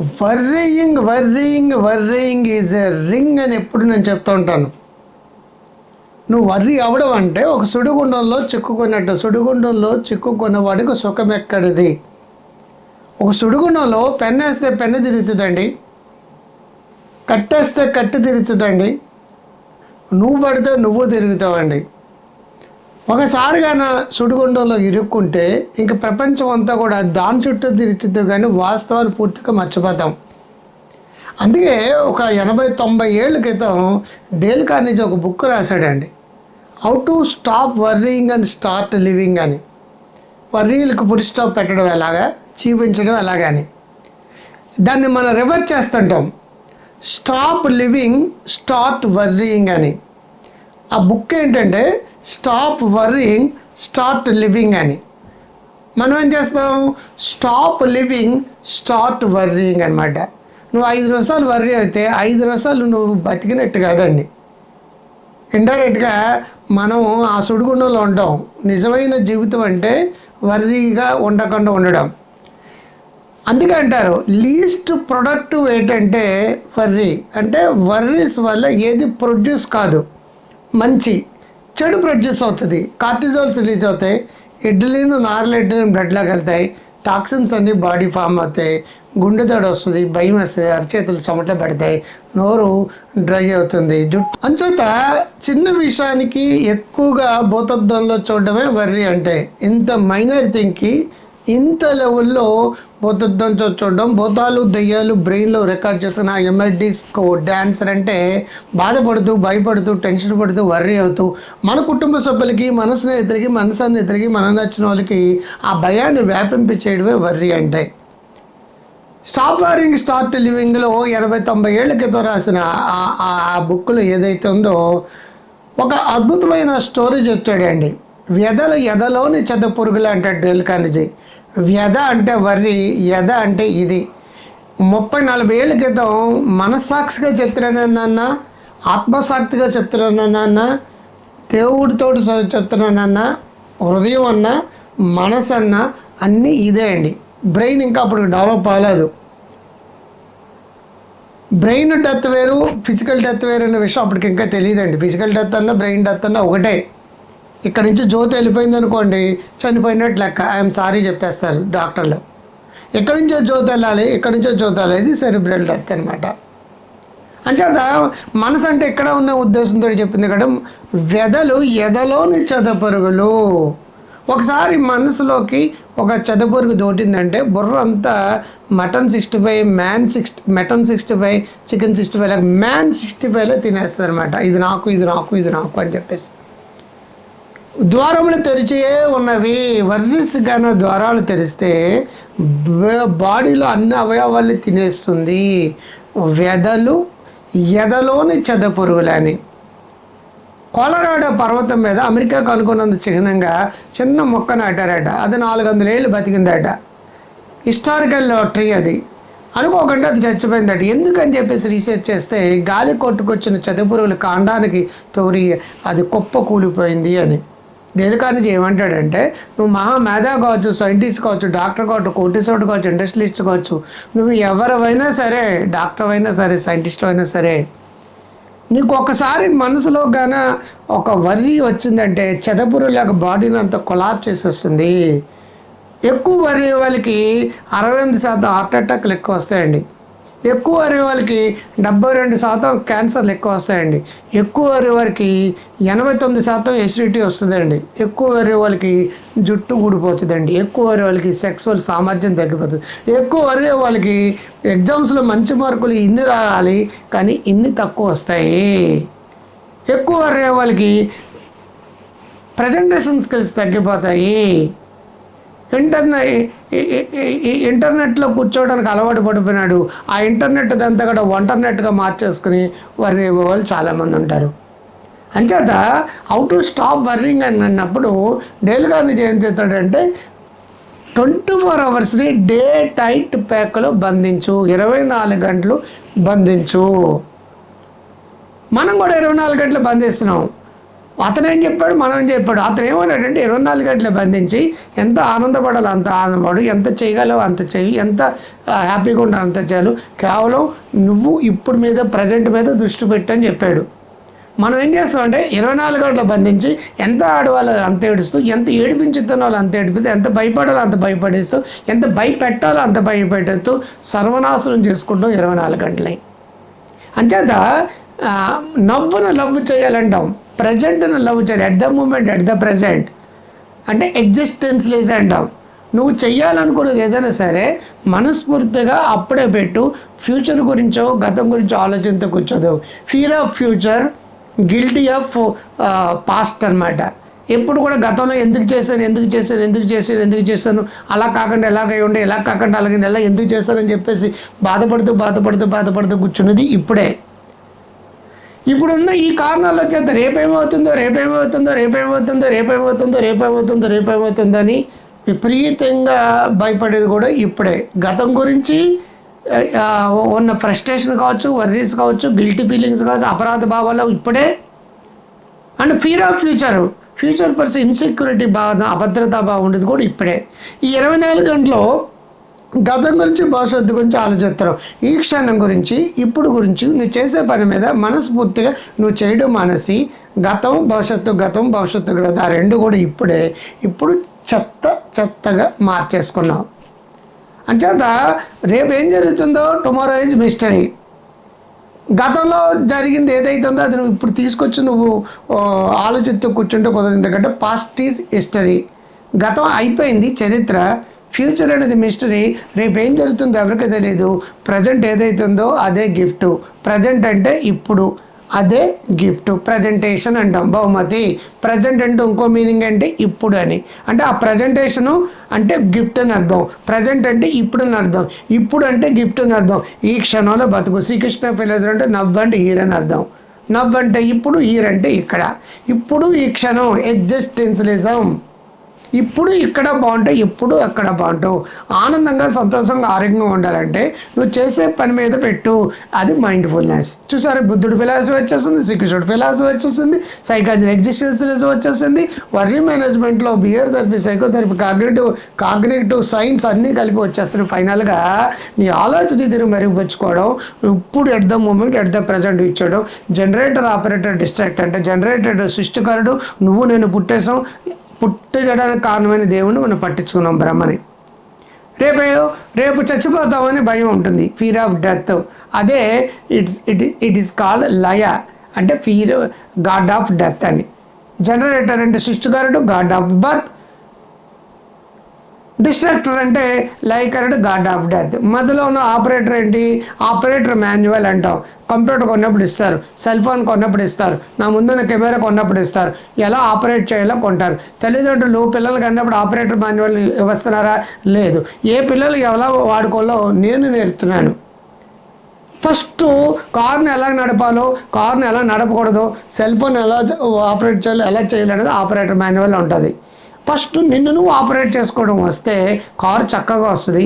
Worrying worrying worrying is a ring అని ఎప్పుడు నేను చెప్తూ ఉంటాను. నువ్వు వర్రీ అవడం అంటే ఒక సుడిగుండంలో చిక్కుకున్నట్టు సుడిగుండంలో చిక్కుకున్న వాడికి సుఖం ఎక్కడిది? ఒక సుడిగుండంలో పెన్ వేస్తే పెన్ను తిరుగుతుందండి. కట్టేస్తే కట్టు తిరుగుతుందండి. నువ్వు పడితే నువ్వు తిరుగుతావండి. ఒకసారిగా నా సుడిగుండంలో ఇరుక్కుంటే ఇంక ప్రపంచం అంతా కూడా దాని చుట్టూ తిరుగుతుందో కానీ వాస్తవాన్ని పూర్తిగా మర్చిపోతాం. అందుకే ఒక ఎనభై తొంభై ఏళ్ళ క్రితం డేల్ కార్నిజ్ ఒక book రాశాడండి. How to stop worrying and start living అని. వర్రీలకు పురి స్టాప్ పెట్టడం ఎలాగా? జీవించడం ఎలాగని దాన్ని మనం రివర్స్ చేస్తుంటాం. స్టాప్ లివింగ్ స్టార్ట్ వర్రీయింగ్ అని. ఆ బుక్ ఏంటంటే స్టాప్ వర్రింగ్ స్టార్ట్ లివింగ్ అని. మనం ఏం చేస్తాం? స్టాప్ లివింగ్ స్టార్ట్ వర్రింగ్ అనమాట నువ్వు ఐదు నిమిషాలు వర్రీ అయితే ఐదు నిమిషాలు నువ్వు బతికినట్టు కాదండి. ఇండైరెక్ట్గా మనం ఆ సుడిగుండంలో ఉంటాం. నిజమైన జీవితం అంటే వర్రీగా ఉండకుండా ఉండడం. అందుకే అంటారు లీస్ట్ ప్రొడక్టివ్ ఏంటంటే వర్రీ. అంటే వర్రీస్ వల్ల ఏది ప్రొడ్యూస్ కాదు. మంచి. చెడు ప్రొడ్యూస్ అవుతుంది. కార్టిజోల్స్ రిలీజ్ అవుతాయి. ఇడ్లీను నార్లు బ్లడ్లోకి వెళ్తాయి. టాక్సిన్స్ అన్నీ బాడీ ఫామ్ అవుతాయి. గుండె దడ వస్తుంది భయం వస్తుంది అరచేతులు చెమట పెడతాయి నోరు డ్రై అవుతుంది. జుట్టు అంచేత చిన్న విషయానికి ఎక్కువగా భూతద్దంలో చూడడమే వర్రీ అంటే ఇంత మైనర్ థింగ్కి ఇంత లెవెల్లో భూతద్దం చూడడం భూతాలు దయ్యాలు బ్రెయిన్లో రికార్డ్ చేస్తున్న ఎంఐడిస్కో డాన్సర్ అంటే బాధపడుతూ భయపడుతూ టెన్షన్ పడుతూ వర్రీ అవుతూ మన కుటుంబ సభ్యులకి మన స్నేహితులకి మన సన్నిహితులకి మన నచ్చిన వాళ్ళకి ఆ భయాన్ని వ్యాపింపించేయడమే వర్రీ అంటే. స్టాప్ వారింగ్ స్టార్ట్ లివింగ్లో ఎనభై తొంభై ఏళ్ళ క్రితం రాసిన ఆ- ఆ బుక్లో ఏదైతే ఉందో ఒక అద్భుతమైన స్టోరీ చెప్తాడండి. వ్యధలు ఎదలోని చెద పురుగులు అంటాడు డెల్ వ్యధ అంటే వర్రి యధ అంటే ఇది. ముప్పై నలభై ఏళ్ళ క్రితం మనస్సాక్షిగా చెప్తున్నానన్న ఆత్మసాక్షిగా చెప్తున్నానన్న దేవుడితో చెప్తున్నానన్న హృదయం అన్న మనసు అన్న అన్నీ ఇదే అండి. బ్రెయిన్ ఇంకా అప్పుడు డెవలప్ అవ్వలేదు. బ్రెయిన్ డెత్ వేరు ఫిజికల్ డెత్ వేరు అనే విషయం అప్పటికి ఇంకా తెలియదండి. ఫిజికల్ డెత్ అన్న బ్రెయిన్ డెత్ అన్న ఒకటే. ఇక్కడ నుంచి జ్యోతి వెళ్ళిపోయింది అనుకోండి చనిపోయినట్టు లెక్క. ఐఎమ్ సారీ చెప్పేస్తారు డాక్టర్లు. ఎక్కడి నుంచో జ్యోతి వెళ్ళాలి ఎక్కడి నుంచో జ్యోతి వెళ్ళాలి ఇది సెరిబ్రల్ డెత్ అనమాట అంచేత మనసు అంటే ఎక్కడ ఉన్న ఉద్దేశంతో చెప్పింది కదా వెదలు ఎదలోని చెదపరుగులు. ఒకసారి మనసులోకి ఒక చెదపురుగు దోటిందంటే బుర్ర అంతా mutton sixty five man sixty mutton sixty five chicken sixty five లాగా మ్యాన్ సిక్స్టీ ఫైవ్లో తినేస్తుంది అనమాట ఇది నాకు ఇది నాకు ఇది నాకు అని చెప్పేసి. ద్వారములు తెరిచే ఉన్నవి వర్రిస్గాన ద్వారాలు తెరిస్తే బాడీలో అన్ని అవయవాల్ని తినేస్తుంది. వెదలు ఎదలోని చెద పురుగులని కొలరాడో పర్వతం మీద అమెరికా అనుకున్నంత చిహ్నంగా చిన్న మొక్క నాటారట. అది నాలుగు వందల ఏళ్ళు బతికిందట. హిస్టారికల్ ట్రీ అది. అనుకోకుండా అది చచ్చిపోయిందట. ఎందుకని చెప్పేసి రీసెర్చ్ చేస్తే గాలి కొట్టుకొచ్చిన చెదపురుగులు కాండానికి తోరి అది కుప్ప కూలిపోయింది అని. డేలికానికి ఏమంటాడంటే నువ్వు మహా మేధా కావచ్చు సైంటిస్ట్ కావచ్చు డాక్టర్ కావచ్చు కోటిసోడు కావచ్చు ఇండస్ట్రియలిస్ట్ కావచ్చు నువ్వు ఎవరివైనా సరే డాక్టర్ అయినా సరే సైంటిస్ట్ అయినా సరే నీకు ఒకసారి మనసులో గాన ఒక వర్రీ వచ్చిందంటే చెదపురులాగా బాడీని అంత కొలాబ్ చేసేస్తుంది. ఎక్కువ వరి వాళ్ళకి అరవై ఎనిమిది శాతం హార్ట్ అటాక్లు ఎక్కువ వస్తాయండి. ఎక్కువ అరే వాళ్ళకి డెబ్బై రెండు శాతం క్యాన్సర్లు ఎక్కువ వస్తాయండి. ఎక్కువ అరే వారికి ఎనభై తొమ్మిది శాతం ఎసిడిటీ వస్తుందండి. ఎక్కువ అరే వాళ్ళకి జుట్టు ఊడిపోతుందండి. ఎక్కువ అరే వాళ్ళకి సెక్సువల్ సామర్థ్యం తగ్గిపోతుంది. ఎక్కువ అరే వాళ్ళకి ఎగ్జామ్స్లో మంచి మార్కులు ఇన్ని రావాలి కానీ ఇన్ని తక్కువ వస్తాయి. ఎక్కువ అరే వాళ్ళకి ప్రజెంటేషన్ స్కిల్స్ తగ్గిపోతాయి. ఇంటర్నెట్ ఇంటర్నెట్లో కూర్చోవడానికి అలవాటు పడిపోయినాడు. ఆ ఇంటర్నెట్ అంతా కూడా వంటర్నెట్గా మార్చేసుకుని వర్రీ వాళ్ళు చాలామంది ఉంటారు. అంచేత హౌ టు స్టాప్ వర్రింగ్ అని అన్నప్పుడు డైలీ గారిని ఏం చేస్తాడంటే ట్వంటీ ఫోర్ అవర్స్ని డే టైట్ ప్యాక్లో బంధించు. ఇరవై నాలుగు గంటలు బంధించు. మనం కూడా ఇరవై నాలుగు గంటలు బంధిస్తున్నాం. అతను ఏం చెప్పాడు? మనం ఏం చెప్పాడు? అతను ఏమన్నాడంటే ఇరవై నాలుగు గంటలు బంధించి ఎంత ఆనందపడాలో అంత ఆనందపడు ఎంత చేయగలవు అంత చేయి ఎంత హ్యాపీగా ఉండాలి అంత చేయాలి. కేవలం నువ్వు ఇప్పుడు మీద ప్రజెంట్ మీద దృష్టి పెట్టని చెప్పాడు. మనం ఏం చేస్తామంటే ఇరవై నాలుగు గంటలు బంధించి ఎంత ఆడవాళ్ళు అంత ఏడుస్తూ ఎంత ఏడిపించుతున్న వాళ్ళు అంత ఏడిపిస్తూ ఎంత భయపడాలో అంత భయపడేస్తూ ఎంత భయపెట్టాలో అంత భయపెట్టేస్తూ సర్వనాశనం చేసుకుంటాం ఇరవై నాలుగు గంటలై. అంచేత నవ్వును లవ్ చేయాలంటాం. ప్రజెంట్ను లవ్ చేయాలి at the moment at the present అంటే ఎగ్జిస్టెన్స్ లేజ్ అంటాం. నువ్వు చెయ్యాలనుకున్నది ఏదైనా సరే మనస్ఫూర్తిగా అప్పుడే పెట్టు. ఫ్యూచర్ గురించో గతం గురించో ఆలోచనతో కూర్చోదు. Fear of future guilty of past అన్నమాట. ఎప్పుడు కూడా గతంలో ఎందుకు చేశాను ఎందుకు చేశాను ఎందుకు చేశాను ఎందుకు చేశాను అలా కాకుండా ఎలాగై ఉండే ఎలా కాకుండా అలాగే ఎలా ఎందుకు చేశానని చెప్పేసి బాధపడుతూ బాధపడుతూ బాధపడుతూ కూర్చున్నది ఇప్పుడే. ఇప్పుడున్న ఈ కారణాల చేత రేపేమవుతుందో రేపేమవుతుందో రేపేమవుతుందో రేపేమవుతుందో రేపేమవుతుందో రేపేమవుతుందో అని విపరీతంగా భయపడేది కూడా ఇప్పుడే. గతం గురించి ఉన్న ఫ్రస్ట్రేషన్ కావచ్చు వర్రీస్ కావచ్చు గిల్టీ ఫీలింగ్స్ కావచ్చు అపరాధ భావాలు ఇప్పుడే. And fear of future future person insecurity బాధ అభద్రతా భావం ఉండేది కూడా ఇప్పుడే. ఈ ఇరవై నాలుగు గంటలో గతం గురించి భవిష్యత్తు గురించి ఆలోచిస్తారు. ఈ క్షణం గురించి ఇప్పుడు గురించి నువ్వు చేసే పని మీద మనస్ఫూర్తిగా నువ్వు చేయడం మానేసి గతం భవిష్యత్తు గతం భవిష్యత్తు గతం ఆ రెండు కూడా ఇప్పుడే ఇప్పుడు చెత్త చెత్తగా మార్చేసుకున్నావు. అంచేత రేపు ఏం జరుగుతుందో టుమారో ఈజ్ మిస్టరీ గతంలో జరిగింది ఏదైతుందో అది నువ్వు ఇప్పుడు తీసుకొచ్చి నువ్వు ఆలోచిస్తూ కూర్చుంటే కుదరదు. ఎందుకంటే పాస్ట్ ఈజ్ హిస్టరీ గతం అయిపోయింది చరిత్ర. ఫ్యూచర్ అనేది మిస్టరీ రేపు ఏం జరుగుతుందో ఎవరికి తెలియదు ప్రజెంట్ ఏదైతుందో అదే గిఫ్ట్ ప్రజెంట్ అంటే ఇప్పుడు అదే గిఫ్ట్ ప్రజెంటేషన్ అంటాం బహుమతి. ప్రజెంట్ అంటే ఇంకో మీనింగ్ అంటే ఇప్పుడు అని. అంటే ఆ ప్రజెంటేషను అంటే గిఫ్ట్ అని అర్థం. ప్రజెంట్ అంటే ఇప్పుడు అని అర్థం. ఇప్పుడు అంటే గిఫ్ట్ అని అర్థం. ఈ క్షణంలో బతుకు. శ్రీకృష్ణ ఫిలోజర్ అంటే నవ్వంటే అంటే అని అర్థం. నవ్వంటే ఇప్పుడు ఈర్ అంటే ఇక్కడ. ఇప్పుడు ఈ క్షణం ఎగ్జిస్టెన్స్లిజం ఇప్పుడు ఇక్కడ బాగుంటావు ఎప్పుడు అక్కడ బాగుంటావు. ఆనందంగా సంతోషంగా ఆరోగ్యంగా ఉండాలంటే నువ్వు చేసే పని మీద పెట్టు. అది మైండ్ఫుల్నెస్ చూసారా? బుద్ధుడు ఫిలాసఫీ వచ్చేస్తుంది శ్రీకృష్ణుడు ఫిలాసఫీ వచ్చేస్తుంది సైకాలజీ ఎగ్జిస్టెన్షియలిజం వచ్చేస్తుంది. వర్రీ మేనేజ్మెంట్లో behaviour therapy psychotherapy cognitive cognitive science అన్నీ కలిపి వచ్చేస్తున్నాయి. ఫైనల్గా నీ ఆలోచన తీరు మెరుగుపరుచుకోవడం ఇప్పుడు at the moment at the present ఇచ్చడం. Generator operator distract అంటే జనరేటర్ సృష్టికారుడు నువ్వు నేను పుట్టేసాం పుట్టడానికి కారణమైన దేవుణ్ణి మనం పట్టించుకున్నాం బ్రహ్మని. రేపు రేపు చచ్చిపోతామని భయం ఉంటుంది. ఫీర్ ఆఫ్ డెత్ అదే it's it it is called లయ. అంటే ఫీర్ గాడ్ ఆఫ్ డెత్ అని. జనరేటర్ అంటే సృష్టిదారుడు గాడ్ ఆఫ్ బర్త్ డిస్ట్రక్టర్ అంటే లైకర్డ్ గాడ్ ఆఫ్ డెత్. మధ్యలో ఉన్న ఆపరేటర్ ఏంటి? ఆపరేటర్ మాన్యువల్ అంటాం. కంప్యూటర్ కొన్నప్పుడు ఇస్తారు. సెల్ ఫోన్ కొన్నప్పుడు ఇస్తారు. నా ముందున్న కెమెరా కొన్నప్పుడు ఇస్తారు. ఎలా ఆపరేట్ చేయాలో కొంటారు. తల్లిదండ్రులు పిల్లలకి అన్నప్పుడు ఆపరేటర్ మాన్యువల్ ఇవ్వస్తున్నారా? లేదు. ఏ పిల్లలు ఎలా వాడుకోవాలో నేను నేర్పుతున్నాను. ఫస్ట్ కార్ని ఎలా నడపాలో కార్ని ఎలా నడపకూడదు సెల్ ఫోన్ ఎలా ఆపరేట్ చేయాలో ఎలా చేయాలనేది ఆపరేటర్ మాన్యువల్ ఉంటుంది. ఫస్ట్ నిన్ను నువ్వు ఆపరేట్ చేసుకోవడం వస్తే కారు చక్కగా వస్తుంది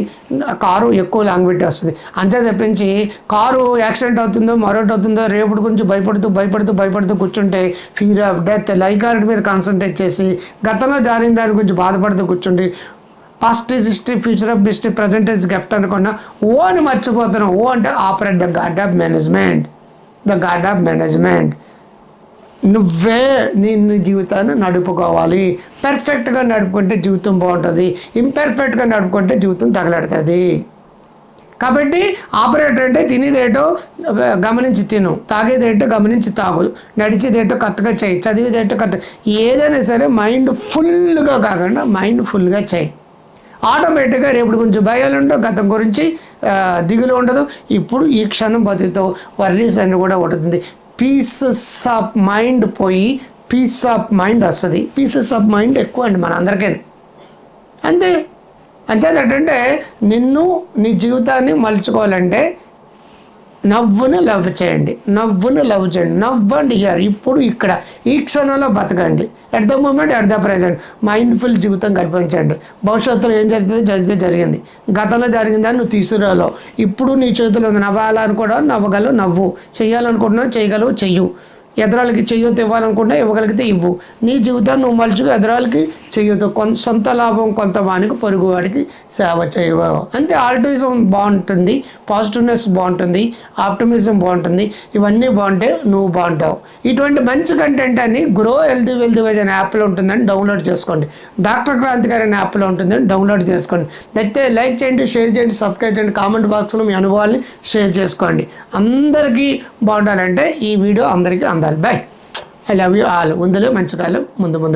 కారు ఎక్కువ లాంగ్విటీ వస్తుంది. అంతే తప్పించి కారు యాక్సిడెంట్ అవుతుందో మరొకటి అవుతుందో రేపటి గురించి భయపడుతూ భయపడుతూ భయపడుతూ కూర్చుంటే ఫీర్ ఆఫ్ డెత్ లైకార్డ్ మీద కాన్సన్ట్రేట్ చేసి గతంలో జారిన దాని గురించి బాధపడుతూ కూర్చుండి past is history future of history present is gift అనుకున్నా ఓ అని మర్చిపోతున్నాం ఓ అంటే operate the god of management. The god of management. నువ్వే నీ జీవితాన్ని నడుపుకోవాలి. పర్ఫెక్ట్గా నడుపుకుంటే జీవితం బాగుంటుంది. ఇంపర్ఫెక్ట్గా నడుపుకుంటే జీవితం తగలడుతుంది. కాబట్టి ఆపరేటర్ అంటే తినేదేటో గమనించి తిను. తాగేదేటో గమనించి తాగు. నడిచేదేటో కరెక్ట్గా చేయి. చదివేదేటో కరెక్ట్ ఏదైనా సరే మైండ్ ఫుల్గా కాకుండా మైండ్ ఫుల్గా చేయి. ఆటోమేటిక్గా రేపు గురించి భయాలు ఉండవు గతం గురించి దిగులు ఉండదు. ఇప్పుడు ఈ క్షణం బతుకుతో వర్రీస్ అని కూడా ఉంటుంది పీసెస్ ఆఫ్ మైండ్ పోయి పీస్ ఆఫ్ మైండ్ వస్తుంది. పీసెస్ ఆఫ్ మైండ్ ఎక్కువ అండి మన అందరికీ. అంతే. అంచేది ఏంటంటే నిన్ను నీ జీవితాన్ని మలుచుకోవాలంటే నవ్వును లవ్ చేయండి నవ్వును లవ్ చేయండి నవ్వండి ఇయర్ ఇప్పుడు ఇక్కడ ఈ క్షణంలో బతకండి. At the moment at the present mindful జీవితం గడిపించండి. భవిష్యత్తులో ఏం జరిగితే జరిగితే జరిగింది. గతంలో జరిగిందని నువ్వు తీసుకురాలో. ఇప్పుడు నీ చేతిలో ఉంది. నవ్వాలనుకోవడం నవ్వగలవు నవ్వు. చేయాలనుకుంటున్నావు చేయగలవు చెయ్యు. ఎదరాలకి చెయ్యొద్దు ఇవ్వాలనుకుంటే ఇవ్వగలిగితే ఇవ్వు. నీ జీవితాన్ని నువ్వు మలుచుకు ఎదరాలకి చెయ్యొద్దు. కొంత సొంత లాభం కొంత వానికి పొరుగువాడికి సేవ చేయవ. అంతే ఆల్టిజం బాగుంటుంది పాజిటివ్నెస్ బాగుంటుంది ఆప్టమిజం బాగుంటుంది. ఇవన్నీ బాగుంటే నువ్వు బాగుంటావు. ఇటువంటి మంచి కంటెంట్ అని గ్రో హెల్దీ వెల్దీ వైజ్ అనే యాప్లో ఉంటుందని డౌన్లోడ్ చేసుకోండి. డాక్టర్ క్రాంతి గారి అనే యాప్లో ఉంటుందని డౌన్లోడ్ చేసుకోండి. నచ్చితే లైక్ చేయండి షేర్ చేయండి సబ్స్క్రైబ్ చేయండి. కామెంట్ బాక్స్లో మీ అనుభవాల్ని షేర్ చేసుకోండి. అందరికీ బాగుండాలంటే ఈ వీడియో అందరికీ అందాలి. Bye I love you all ఉందలు మంచి కాలం ముందు ముందు.